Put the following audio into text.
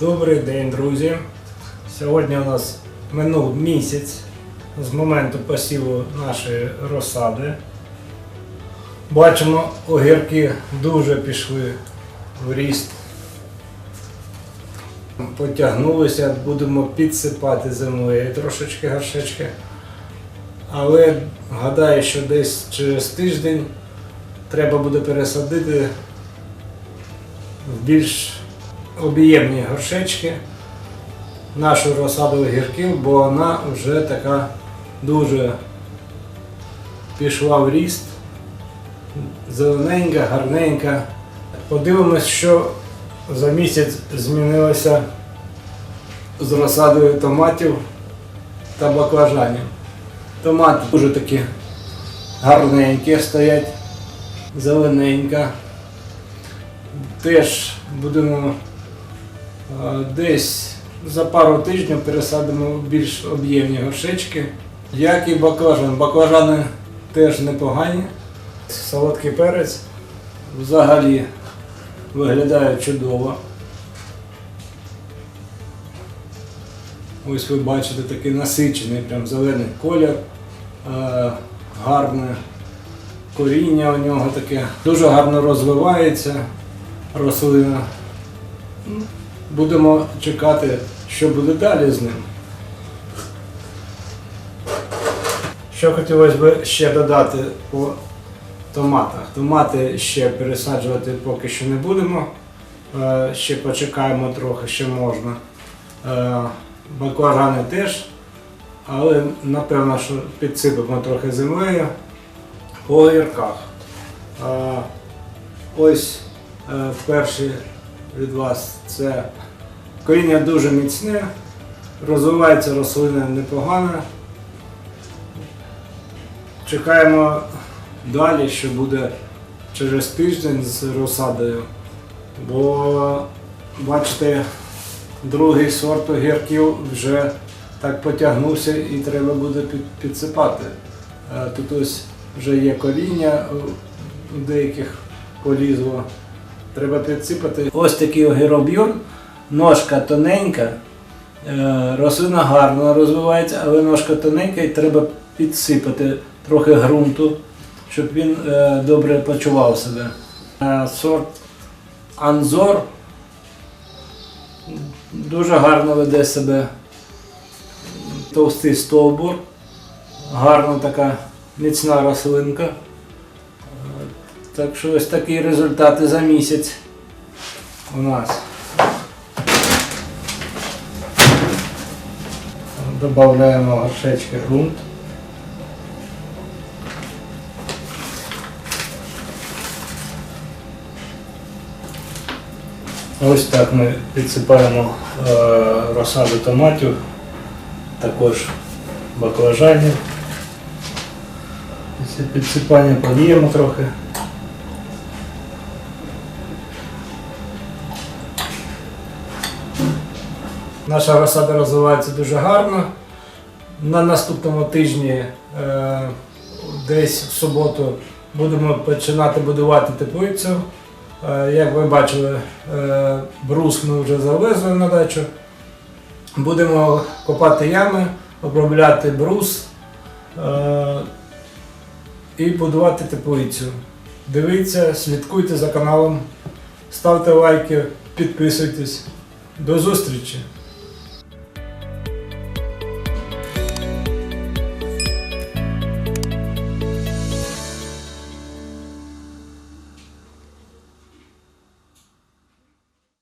Добрий день, друзі. Сьогодні у нас минув місяць з моменту посіву нашої розсади. Бачимо, огірки дуже пішли в ріст. Потягнулися, будемо підсипати землею трошечки горшечки. Але гадаю, що десь через тиждень треба буде пересадити в більш об'ємні горшечки нашу розсаду огірків, бо вона вже така дуже пішла в ріст, зелененька, гарненька. Подивимось, що за місяць змінилося з розсадою томатів та баклажанів. Томати дуже такі гарненькі стоять, зелененька. Теж будемо десь за пару тижнів пересадимо більш об'ємні горшечки. Як і баклажан. Баклажани теж непогані. Солодкий перець взагалі виглядає чудово. Ось ви бачите такий насичений, прям зелений колір, е, гарне коріння у нього таке, дуже гарно розвивається рослина. Будемо чекати, що буде далі з ним. Що хотілося б ще додати по томатах. Томати ще пересаджувати поки що не будемо. Е, Ще почекаємо трохи, ще можна. Е, Баклажани теж, але напевно, що підсипемо трохи землею по огірках. Е, Ось перший від вас це коріння дуже міцне, розвивається рослина непогано. Чекаємо далі, що буде через тиждень з розсадою. Бо бачите, другий сорт огірків вже так потягнувся і треба буде підсипати. Е, Тут ось вже є коріння у- деяких полізло. Треба підсипати. Ось такий огіроб'юр, ножка тоненька, е, рослина гарно розвивається, але ножка тоненька і треба підсипати трохи ґрунту, щоб він е, добре почував себе. Е, Сорт Анзор дуже гарно веде себе товстий стовбур, гарна така міцна рослинка. Так що ось такі результати за місяць у нас. Добавляємо горшечки ґрунт. Ось так ми підсипаємо е, розсаду томатів, також баклажанів. Після підсипання поліємо трохи. Наша розсада розвивається дуже гарно. На наступному тижні, е, десь в суботу, будемо починати будувати теплицю. Е, як ви бачили, е, брус ми вже завезли на дачу. Будемо копати ями, обробляти брус і будувати теплицю. Дивіться, слідкуйте за каналом, ставте лайки, підписуйтесь. До зустрічі!